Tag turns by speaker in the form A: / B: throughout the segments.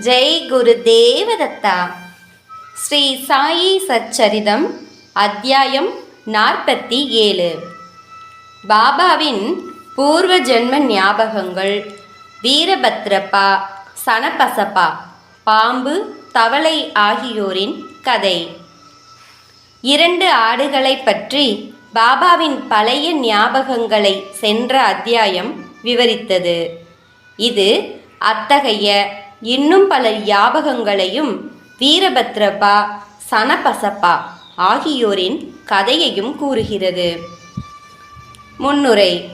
A: ஜெய் குரு தேவதத்தா. ஸ்ரீ சாயி சச்சரிதம் அத்தியாயம் நாற்பத்தி ஏழு. பாபாவின் பூர்வ ஜென்ம ஞாபகங்கள். வீரபத்ரப்பா சனபசப்பா பாம்பு தவளை ஆகியோரின் கதை. இரண்டு ஆடுகளைப் பற்றி பாபாவின் பழைய ஞாபகங்களை சென்ற அத்தியாயம் விவரித்தது. இது அத்தகைய இன்னும் பல ஞாபகங்களையும் வீரபத்ரப்பா சனபசப்பா ஆகியோரின் கதையையும் கூறுகிறது. முன்னுரை.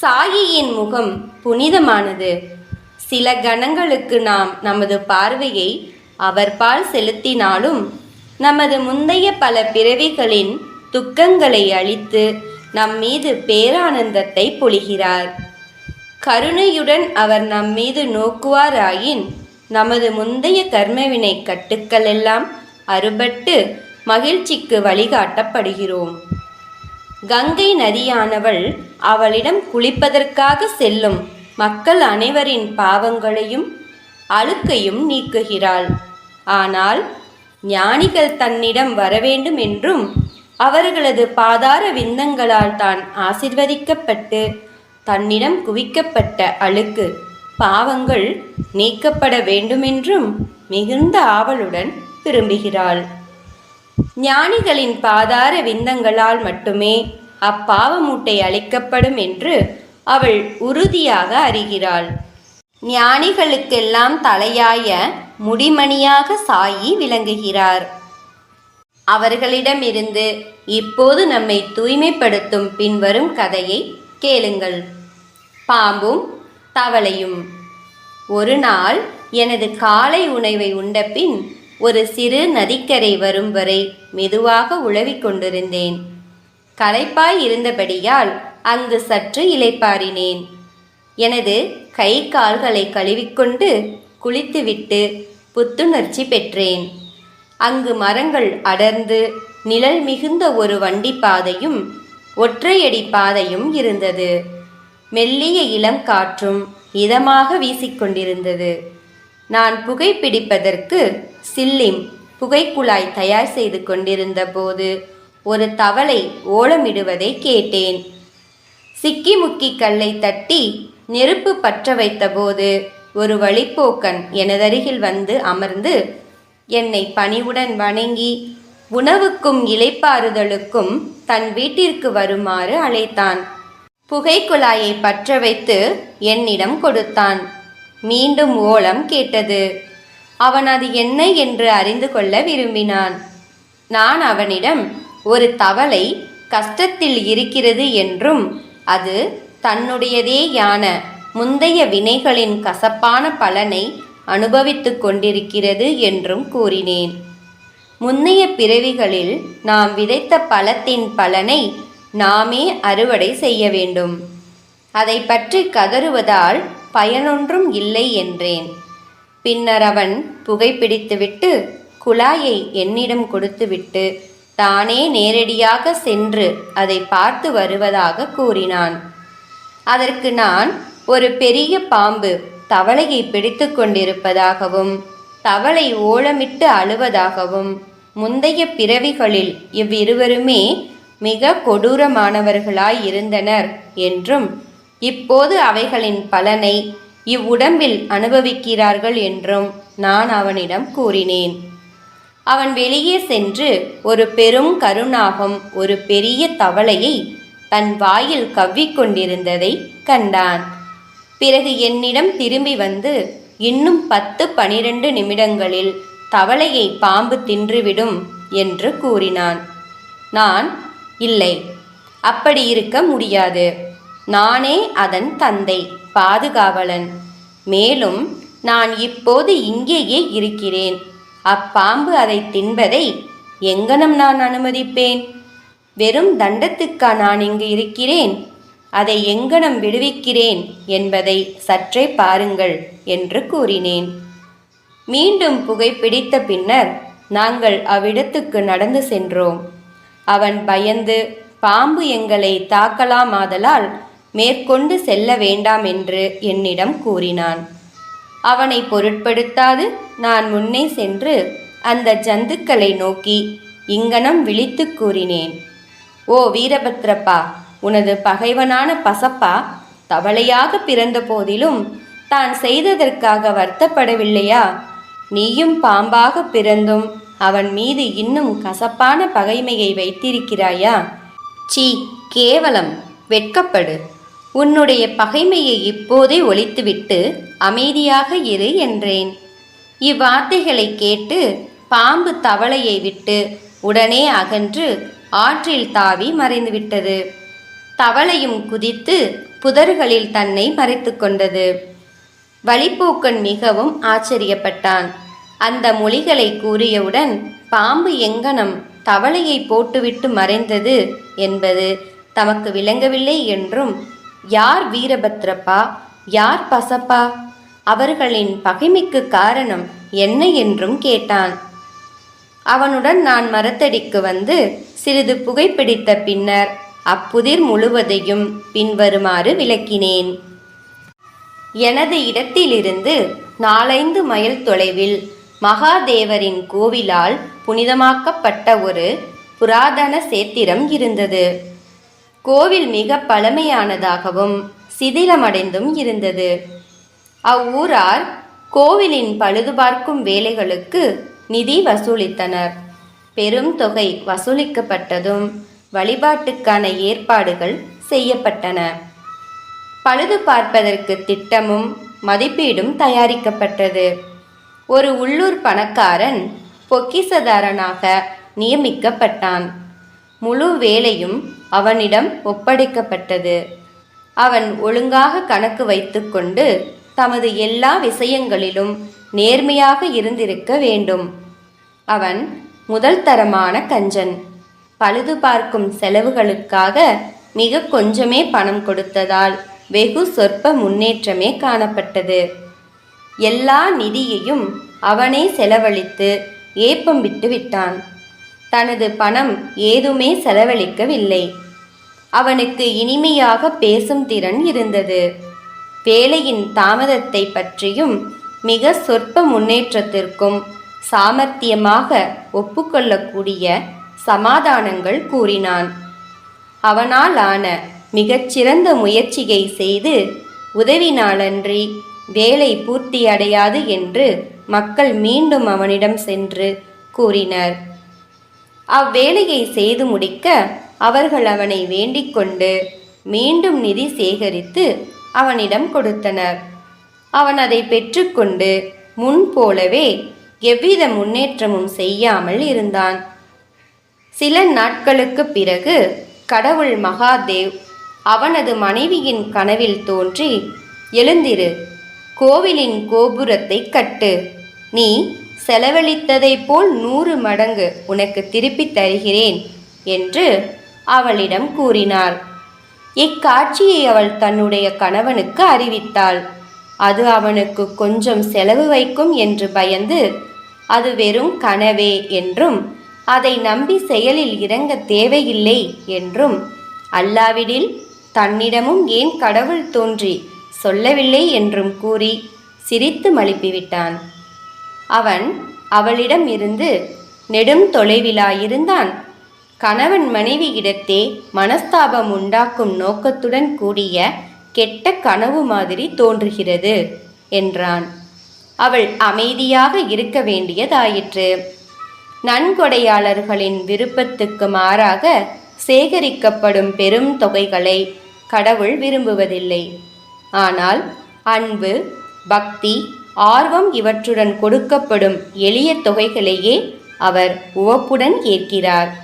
A: சாயியின் முகம் புனிதமானது. சில கணங்களுக்கு நாம் நமது பார்வையை அவர்பால் செலுத்தினாலும் நமது முந்தைய பல பிறவிகளின் துக்கங்களை அழித்து நம் மீது பேரானந்தத்தை பொழிகிறார். கருணையுடன் அவர் நம் மீது நோக்குவாராயின் நமது முந்தைய கர்மவினை கட்டுக்கள் எல்லாம் அறுபட்டு மகிழ்ச்சிக்கு வழிகாட்டப்படுகிறோம். கங்கை நதியானவள் அவளிடம் குளிப்பதற்காக செல்லும் மக்கள் அனைவரின் பாவங்களையும் அழுக்கையும் நீக்குகிறாள். ஆனால் ஞானிகள் தன்னிடம் வரவேண்டும் என்றும் அவர்களது பாதார விந்தங்களால் தான் ஆசிர்வதிக்கப்பட்டு தன்னிடம் குவிக்கப்பட்ட அழுக்கு. பாவங்கள் நீக்கப்பட வேண்டுமென்றும் மிகுந்த ஆவலுடன் விரும்புகிறாள் ஞானிகளின் பாதார விந்தங்களால் மட்டுமே அப்பாவ மூட்டை அளிக்கப்படும் என்று அவள் உறுதியாக அறிகிறாள். ஞானிகளுக்கெல்லாம் தலையாய முடிமணியாக சாயி விளங்குகிறார். அவர்களிடமிருந்து இப்போது நம்மை தூய்மைப்படுத்தும் பின்வரும் கதையை கேளுங்கள். பாம்பும் தவளையும். ஒரு நாள் எனது காலை உணவை உண்டபின் ஒரு சிறு நதிக்கரை வரும் வரை மெதுவாக உழவிக் கொண்டிருந்தேன். களைப்பாய் இருந்தபடியால் அங்கு சற்று இளைப்பாறினேன். எனது கை கால்களை கழுவிக்கொண்டு குளித்துவிட்டு புத்துணர்ச்சி பெற்றேன். அங்கு மரங்கள் அடர்ந்து நிழல் மிகுந்த ஒரு வண்டி பாதையும் ஒற்றையடி பாதையும் இருந்தது. மெல்லிய இளம் காற்றும் இதமாக வீசிக்கொண்டிருந்தது. நான் புகைப்பிடிப்பதற்கு சில்லிம் புகைக்குழாய் தயார் செய்து கொண்டிருந்த போது ஒரு தவளை ஓலமிடுவதை கேட்டேன். சிக்கி முக்கி கல்லை தட்டி நெருப்பு பற்ற வைத்தபோது ஒரு வழிப்போக்கன் எனதருகில் வந்து அமர்ந்து என்னை பணிவுடன் வணங்கி உணவுக்கும் இளைப்பாறுதலுக்கும் தன் வீட்டிற்கு வருமாறு அழைத்தான். புகைக்குழாயை பற்ற வைத்து என்னிடம் கொடுத்தான். மீண்டும் ஓலம் கேட்டது. அவன் அது என்ன என்று அறிந்து கொள்ள விரும்பினான். நான் அவனிடம் ஒரு தவளை கஷ்டத்தில் இருக்கிறது என்றும் அது தன்னுடையதேயான முந்தைய வினைகளின் கசப்பான பலனை அனுபவித்துக் கொண்டிருக்கிறது என்றும் கூறினேன். முன்னைய பிறவிகளில் நாம் விதைத்த பழத்தின் பலனை நாமே அறுவடை செய்ய வேண்டும். அதை பற்றி கதறுவதால் பயனொன்றும் இல்லை என்றேன். பின்னர் அவன் புகைப்பிடித்துவிட்டு குழாயை என்னிடம் கொடுத்துவிட்டு தானே நேரடியாக சென்று அதை பார்த்து வருவதாக கூறினான். அதற்கு நான் ஒரு பெரிய பாம்பு தவளையை பிடித்து கொண்டிருப்பதாகவும் தவளை ஓலமிட்டு அழுவதாகவும் முந்தைய பிறவிகளில் இவ்விருவருமே மிக கொடூரமானவர்களாய் இருந்தனர் என்றும் இப்போது அவைகளின் பலனை இவ்வுடம்பில் அனுபவிக்கிறார்கள் என்றும் நான் அவனிடம் கூறினேன். அவன் வெளியே சென்று ஒரு பெரும் கருணாகம் ஒரு பெரிய தவளையை தன் வாயில் கவ்விக்கொண்டிருந்ததை கண்டான். பிறகு என்னிடம் திரும்பி வந்து இன்னும் பத்து பனிரெண்டு நிமிடங்களில் தவளையை பாம்பு தின்றுவிடும் என்று கூறினான். நான் இல்லை. அப்படி இருக்க முடியாது. நானே அதன் தந்தை பாதுகாவலன். மேலும் நான் இப்போது இங்கேயே இருக்கிறேன். அப்பாம்பு அதை தின்பதை எங்கனம் நான் அனுமதிப்பேன்? வெறும் தண்டத்துக்கா நான் இங்கு இருக்கிறேன்? அதை எங்கனம் விடுவிக்கிறேன் என்பதை சற்றே பாருங்கள் என்று கூறினேன். மீண்டும் புகை பிடித்த பின்னர் நாங்கள் அவ்விடத்துக்கு நடந்து சென்றோம். அவன் பயந்து பாம்பு எங்களை தாக்கலாமாதலால் மேற்கொண்டு செல்ல வேண்டாம் என்று என்னிடம் கூறினான். அவனை பொருட்படுத்தாது நான் முன்னே சென்று அந்த ஜந்துக்களை நோக்கி இங்கனம் விழித்துக் கூறினேன். ஓ வீரபத்ரப்பா உனது பகைவனான பசப்பா தவளையாக பிறந்த போதிலும் தான் செய்ததற்காக வருத்தப்படவில்லையா? நீயும் பாம்பாக பிறந்தும் அவன் மீது இன்னும் கசப்பான பகைமையை வைத்திருக்கிறாயா? சீ கேவலம். வெட்கப்படு. உன்னுடைய பகைமையை இப்போதே ஒழித்துவிட்டு அமைதியாக இரு என்றேன். இவ்வார்த்தைகளை கேட்டு பாம்பு தவளையை விட்டு உடனே அகன்று ஆற்றில் தாவி மறைந்துவிட்டது. தவளையும் குதித்து புதர்களில் தன்னை மறைத்து கொண்டது. வழிப்போக்கன் மிகவும் ஆச்சரியப்பட்டான். அந்த மொழிகளை கூறியவுடன் பாம்பு எங்கனம் தவளையை போட்டுவிட்டு மறைந்தது என்பது தமக்கு விளங்கவில்லை என்றும் யார் வீரபத்ரப்பா? யார் பசப்பா? அவர்களின் பகைமைக்கு காரணம் என்ன என்றும் கேட்டான். அவனுடன் நான் மரத்தடிக்கு வந்து சிறிது புகைப்பிடித்த பின்னர் அப்புதிர் முழுவதையும் பின்வருமாறு விளக்கினேன். எனது இடத்திலிருந்து நாலைந்து மைல் தொலைவில் மகாதேவரின் கோவிலால் புனிதமாக்கப்பட்ட ஒரு புராதன சேத்திரம் இருந்தது. கோவில் மிக பழமையானதாகவும் சிதிலமடைந்தும் இருந்தது. அவ்வூரார் கோவிலின் பழுதுபார்க்கும் வேலைகளுக்கு நிதி வசூலித்தனர். பெரும் தொகை வசூலிக்கப்பட்டதும் வழிபாட்டுக்கான ஏற்பாடுகள் செய்யப்பட்டன. பழுது பார்ப்பதற்கு திட்டமும் மதிப்பீடும் தயாரிக்கப்பட்டது. ஒரு உள்ளூர் பணக்காரன் பொக்கிசதாரனாக நியமிக்கப்பட்டான். முழு வேலையும் அவனிடம் ஒப்படைக்கப்பட்டது. அவன் ஒழுங்காக கணக்கு வைத்துக்கொண்டு தமது எல்லா விஷயங்களிலும் நேர்மையாக இருந்திருக்க வேண்டும். அவன் முதல் தரமான கஞ்சன். பழுது பார்க்கும் செலவுகளுக்காக மிக கொஞ்சமே பணம் கொடுத்ததால் வெகு சொற்ப முன்னேற்றமே காணப்பட்டது. எல்லா நிதியையும் அவனே செலவழித்து ஏப்பம் விட்டு விட்டான். தனது பணம் ஏதுமே செலவழிக்கவில்லை. அவனுக்கு இனிமையாக பேசும் திறன் இருந்தது. வேலையின் தாமதத்தை பற்றியும் மிக சொற்ப முன்னேற்றத்திற்கும் சாமர்த்தியமாக ஒப்புக்கொள்ளக்கூடிய சமாதானங்கள் கூறினான். அவனால் ஆன மிகச்சிறந்த முயற்சியை செய்து உதவினாலன்றி வேலை பூர்த்தியடையாது என்று மக்கள் மீண்டும் அவனிடம் சென்று கூறினர். அவ்வேலையை செய்து முடிக்க அவர்கள் அவனை வேண்டிக் கொண்டு மீண்டும் நிதி சேகரித்து அவனிடம் கொடுத்தனர். அவன் அதை பெற்றுக்கொண்டு முன் போலவே எவ்வித முன்னேற்றமும் செய்யாமல் இருந்தான். சில நாட்களுக்கு பிறகு கடவுள் மகாதேவ் அவனது மனைவியின் கனவில் தோன்றி எழுந்திரு கோவிலின் கோபுரத்தை கட்டு. நீ செலவழித்ததைப் போல் நூறு மடங்கு உனக்கு திருப்பித் தருகிறேன் என்று அவளிடம் கூறினார் இக்காட்சியை அவள் தன்னுடைய கணவனுக்கு அறிவித்தாள். அது அவனுக்கு கொஞ்சம் செலவு வைக்கும் என்று பயந்து அது வெறும் கனவே என்றும் அதை நம்பி செயலில் இறங்க தேவையில்லை என்றும் அல்லாவிடில் தன்னிடமும் ஏன் கடவுள் தோன்றி சொல்லவில்லை என்றும் கூறி சிரித்து மழுப்பிவிட்டான். அவன் அவளிடம் இருந்து நெடும் தொலைவிலாயிருந்தான். கணவன் மனைவியிடத்தே மனஸ்தாபம் உண்டாக்கும் நோக்கத்துடன் கூடிய கெட்ட கனவு மாதிரி தோன்றுகிறது என்றான். அவள் அமைதியாக இருக்க வேண்டியதாயிற்று. நன்கொடையாளர்களின் விருப்பத்துக்கு மாறாக சேகரிக்கப்படும் பெரும் தொகைகளை கடவுள் விரும்புவதில்லை. ஆனால் அன்பு பக்தி ஆர்வம் இவற்றுடன் கொடுக்கப்படும் எளிய தொகைகளையே அவர் உவப்புடன் ஏற்கிறார்.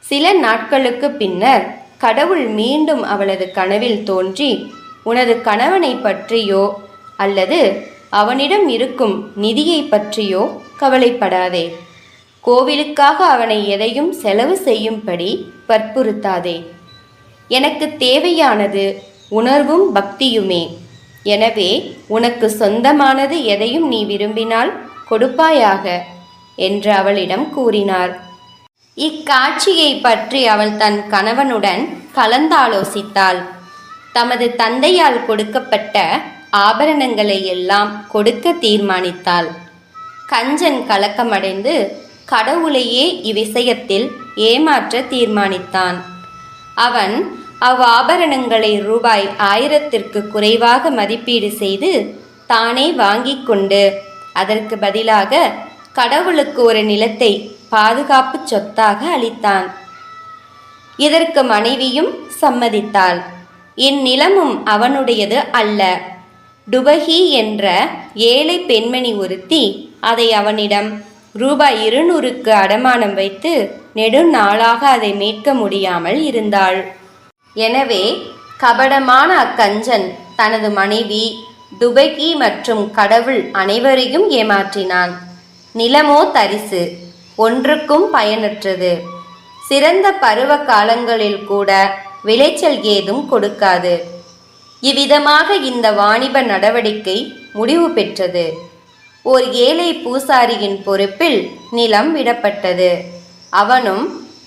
A: சில நாட்களுக்கு பின்னர் கடவுள் மீண்டும் அவளது கனவில் தோன்றி உனது கணவனை பற்றியோ அல்லது அவனிடம் இருக்கும் நிதியை பற்றியோ கவலைப்படாதே. கோவிலுக்காக அவனை எதையும் செலவு செய்யும்படி வற்புறுத்தாதே. எனக்கு தேவையானது உணர்வும் பக்தியுமே. எனவே உனக்கு சொந்தமானது எதையும் நீ விரும்பினால் கொடுப்பாயாக என்று அவளிடம் கூறினார். இக்காட்சியை பற்றி அவள் தன் கணவனுடன் கலந்தாலோசித்தாள். தமது தந்தையால் கொடுக்கப்பட்ட ஆபரணங்களை எல்லாம் கொடுக்க தீர்மானித்தாள். கஞ்சன் கலக்கமடைந்து கடவுளையே இவ்விஷயத்தில் ஏமாற்ற தீர்மானித்தான். அவன் அவ்வாபரணங்களை ரூபாய் ஆயிரத்திற்கு குறைவாக மதிப்பீடு செய்து தானே வாங்கி கொண்டு. அதற்கு பதிலாக கடவுளுக்கு ஒரு நிலத்தை பாதுகாப்பு சொத்தாக அளித்தான். இதற்கு மனைவியும் சம்மதித்தாள். இந்நிலமும் அவனுடையது அல்ல. டுபகி என்ற ஏழை பெண்மணி ஒருத்தி அதை அவனிடம் ரூபாய் இருநூறுக்கு அடமானம் வைத்து நெடுநாளாக அதை மீட்க முடியாமல் இருந்தாள். எனவே கபடமான அக்கஞ்சன் தனது மனைவி டுபகி மற்றும் கடவுள் அனைவரையும் ஏமாற்றினான். நிலமோ தரிசு ஒன்றுக்கும் பயனற்றது. சிறந்த பருவ காலங்களில் கூட விளைச்சல் ஏதும் கொடுக்காது. இவ்விதமாக இந்த வாணிப நடவடிக்கை முடிவு பெற்றது. ஓர் ஏழை பூசாரியின் பொறுப்பில் நிலம் விடப்பட்டது. அவனும்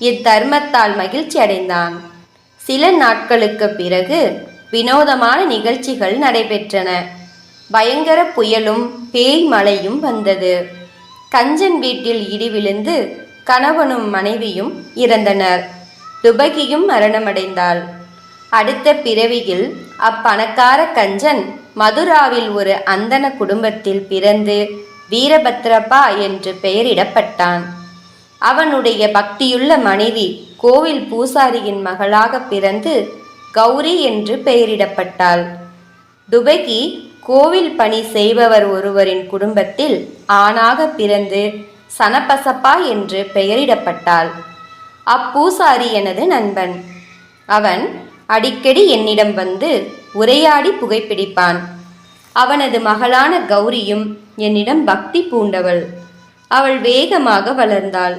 A: இத்தர்மத்தால் மகிழ்ச்சி அடைந்தான் சில நாட்களுக்கு பிறகு வினோதமான நிகழ்ச்சிகள் நடைபெற்றன. பயங்கர புயலும் பேய் மழையும் வந்தது. கஞ்சன் வீட்டில் இடிவிழுந்து கணவனும் மனைவியும் இறந்தனர். துபகியும் மரணமடைந்தாள். அடுத்த பிறவியில் அப்பணக்கார கஞ்சன் மதுராவில் ஒரு அந்தன குடும்பத்தில் பிறந்து வீரபத்ரப்பா என்று பெயரிடப்பட்டான். அவனுடைய பக்தியுள்ள மனைவி கோவில் பூசாரியின் மகளாக பிறந்து கௌரி என்று பெயரிடப்பட்டாள். துபகி கோவில் பணி செய்பவர் ஒருவரின் குடும்பத்தில் ஆணாக பிறந்து சனபசப்பா என்று பெயரிடப்பட்டாள். அப்பூசாரி எனது நண்பன். அவன் அடிக்கடி என்னிடம் வந்து உரையாடி புகைப்பிடிப்பான். அவனது மகளான கௌரியும் என்னிடம் பக்தி பூண்டவள். அவள் வேகமாக வளர்ந்தாள்.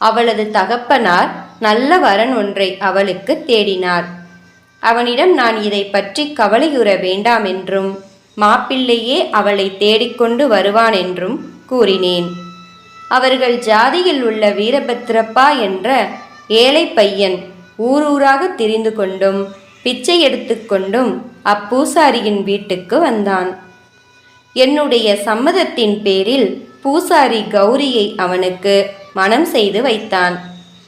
A: அவளது தகப்பனார் நல்ல வரன் ஒன்றை அவளுக்கு தேடினார். அவனிடம் நான் இதை பற்றி கவலையுற வேண்டாம் என்றும் மாப்பிள்ளையே அவளை தேடிக்கொண்டு வருவான் என்றும் கூறினேன். அவர்கள் ஜாதியில் உள்ள வீரபத்ரப்பா என்ற ஏழை பையன் ஊரூராக திரிந்து கொண்டும் பிச்சை எடுத்துக்கொண்டும் அப்பூசாரியின் வீட்டுக்கு வந்தான். என்னுடைய சம்மதத்தின் பேரில் பூசாரி கௌரியை அவனுக்கு மனம் செய்து வைத்தான்.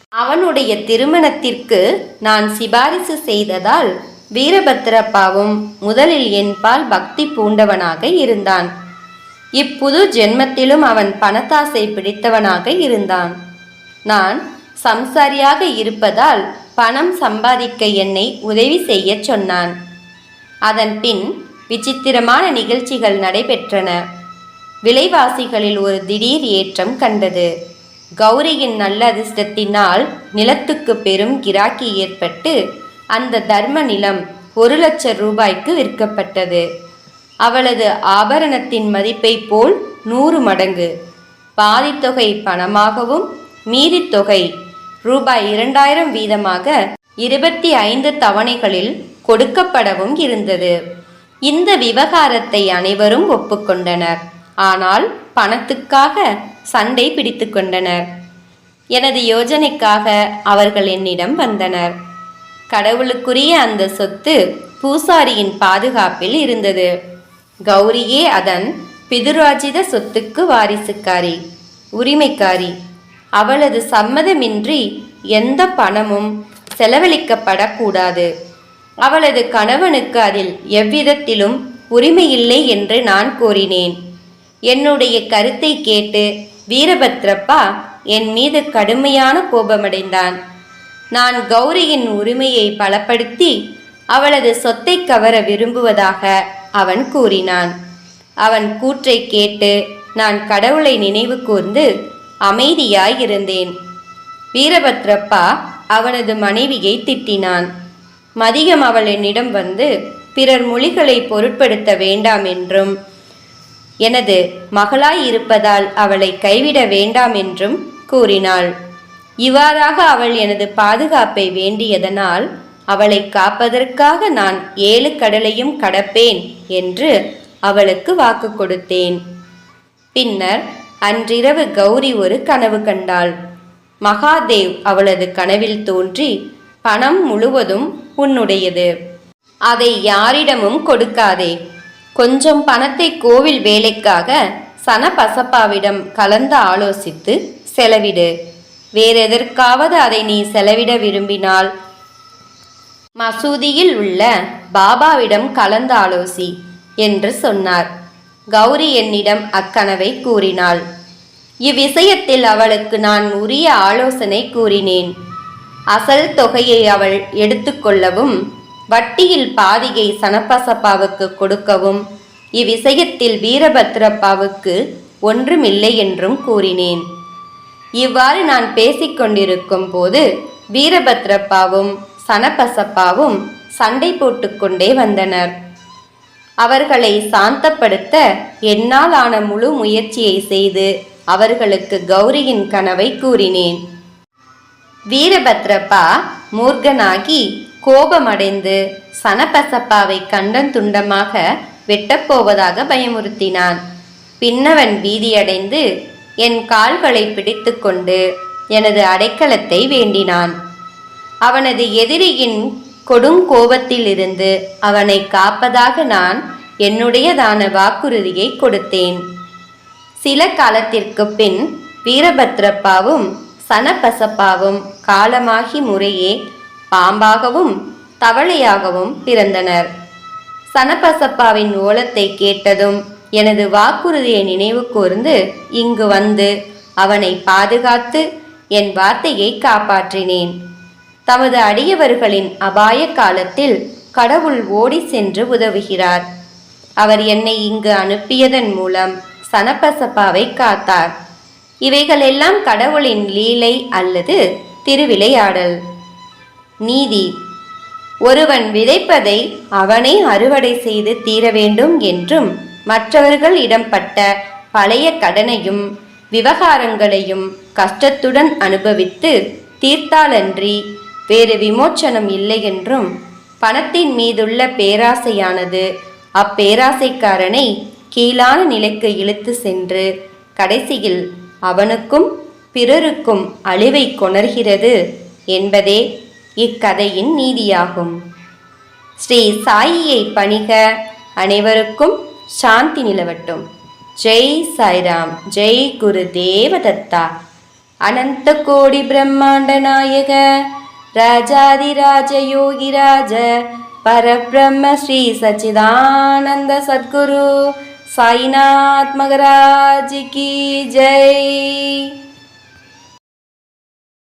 A: அவனுடைய திருமணத்திற்கு நான் சிபாரிசு செய்ததால் வீரபத்திரப்பாவும் முதலில் என்பால் பக்தி பூண்டவனாக இருந்தான். இப்புது ஜென்மத்திலும் அவன் பணத்தாசை பிடித்தவனாக இருந்தான். நான் சம்சாரியாக இருப்பதால் பணம் சம்பாதிக்க என்னை உதவி செய்யச் சொன்னான். அதன் பின் விசித்திரமான நிகழ்ச்சிகள் நடைபெற்றன. விலைவாசிகளில் ஒரு திடீர் ஏற்றம் கண்டது. கௌரியின் நல்ல அதிர்ஷ்டத்தினால் நிலத்துக்கு பெரும் கிராக்கி ஏற்பட்டு அந்த தர்ம நிலம் ஒரு லட்சம் ரூபாய்க்கு விற்கப்பட்டது. அவளது ஆபரணத்தின் மதிப்பை போல் நூறு மடங்கு. பாதித்தொகை பணமாகவும் மீதித்தொகை ரூபாய் இரண்டாயிரம் வீதமாக இருபத்தி ஐந்து தவணைகளில் கொடுக்கப்படவும் இருந்தது. இந்த விவகாரத்தை அனைவரும் ஒப்புக்கொண்டனர். ஆனால் பணத்துக்காக சண்டை பிடித்து கொண்டனர். எனது யோஜனைக்காக அவர்கள் என்னிடம் வந்தனர். கடவுளுக்குரிய அந்த சொத்து பூசாரியின் பாதுகாப்பில் இருந்தது. கௌரியே அதன் பிதுராஜித சொத்துக்கு வாரிசுக்காரி உரிமைக்காரி. அவளது சம்மதமின்றி எந்த பணமும் செலவழிக்கப்படக்கூடாது. அவளது கணவனுக்கு அதில் எவ்விதத்திலும் உரிமையில்லை என்று நான் கூறினேன் என்னுடைய கருத்தை கேட்டு வீரபத்ரப்பா என் மீது கடுமையான கோபமடைந்தான். நான் கௌரியின் உரிமையை பலப்படுத்தி அவளது சொத்தை கவர விரும்புவதாக அவன் கூறினான். அவன் கூற்றை கேட்டு நான் கடவுளை நினைவு கூர்ந்து அமைதியாயிருந்தேன். வீரபத்ரப்பா அவனது மனைவியை திட்டினான். மதியம் அவள் என்னிடம் வந்து பிறர் மொழிகளை பொருட்படுத்த வேண்டாம் என்றும் எனது மகளாய் இருப்பதால் அவளை கைவிட வேண்டாம் என்றும் கூறினாள். இவ்வாறாக அவள் எனது பாதுகாப்பை வேண்டியதனால் அவளை காப்பதற்காக நான் ஏழு கடலையும் கடப்பேன் என்று அவளுக்கு வாக்கு கொடுத்தேன். பின்னர் அன்றிரவு கௌரி ஒரு கனவு கண்டாள். மகாதேவ் அவளது கனவில் தோன்றி பணம் முழுவதும் உன்னுடையது. அதை யாரிடமும் கொடுக்காதே. கொஞ்சம் பணத்தை கோவில் வேலைக்காக சனபசப்பாவிடம் கலந்து ஆலோசித்து செலவிடு. வேறெதற்காவது அதை நீ செலவிட விரும்பினால். மசூதியில் உள்ள பாபாவிடம் கலந்து ஆலோசி என்று சொன்னார். கௌரி என்னிடம் அக்கனவை கூறினாள். இவ்விஷயத்தில் அவளுக்கு நான் உரிய ஆலோசனை கூறினேன். அசல் தொகையை அவள் எடுத்துக்கொள்ளவும் வட்டியில் பாதியை சனப்பசப்பாவுக்கு கொடுக்கவும் இவ்விஷயத்தில் வீரபத்ரப்பாவுக்கு ஒன்றுமில்லை என்றும் கூறினேன். இவ்வாறு நான் பேசிக்கொண்டிருக்கும் போது வீரபத்ரப்பாவும் சனபசப்பாவும் சண்டை போட்டுக்கொண்டே வந்தனர். அவர்களை சாந்தப்படுத்த என்னால் ஆன முழு முயற்சியை செய்து அவர்களுக்கு கௌரியின் கனவை கூறினேன். வீரபத்ரப்பா மூர்கனாகி கோபமடைந்து சனபசப்பாவை கண்டன் துண்டமாக வெட்டப்போவதாக பயமுறுத்தினான். பின்னவன் பீதியடைந்து என் கால்களை பிடித்துக்கொண்டு எனது அடைக்கலத்தை வேண்டினான். அவனது எதிரியின் கொடுங்கோபத்திலிருந்து அவனை காப்பதாக நான் என்னுடையதான வாக்குறுதியை கொடுத்தேன். சில காலத்திற்கு பின் வீரபத்ரப்பாவும் சனபசப்பாவும் காலமாகி முறையே பாம்பாகவும் தவளையாகவும் பிறந்தனர். சனபசப்பாவின் ஓலத்தை கேட்டதும் எனது வாக்குறுதியை நினைவு கூர்ந்து இங்கு வந்து அவனை பாதுகாத்து என் வார்த்தையை காப்பாற்றினேன். தமது அடியவர்களின் அபாய காலத்தில் கடவுள் ஓடி சென்று உதவுகிறார். அவர் என்னை இங்கு அனுப்பியதன் மூலம் சனப்பசப்பாவை காத்தார். இவைகளெல்லாம் கடவுளின் லீலை அல்லது திருவிளையாடல். நீதி. ஒருவன் விதைப்பதை அவனே அறுவடை செய்து தீர வேண்டும் என்றும் மற்றவர்கள் இடம்பட்ட பழைய கடனையும் விவகாரங்களையும் கஷ்டத்துடன் அனுபவித்து தீர்த்தாலன்றி வேறு விமோச்சனம் இல்லை என்றும் பணத்தின் மீதுள்ள பேராசையானது அப்பேராசைக்காரனை கீழான நிலைக்கு இழுத்து சென்று கடைசியில் அவனுக்கும் பிறருக்கும் அழிவை கொணர்கிறது என்பதே இக்கதையின் நீதியாகும். ஸ்ரீ சாயியை பணிக அனைவருக்கும் சாந்தி நிலவட்டும். ஜெய் சாய்ராம் ஜெய் குரு தேவதத்தா. அனந்த கோடி பிரம்மாண்ட நாயக ராஜாதிராஜ யோகிராஜ பரபிரம்ம ஸ்ரீ சச்சிதானந்த சத்குரு சாய்நாத் மகராஜ் கி ஜெய்.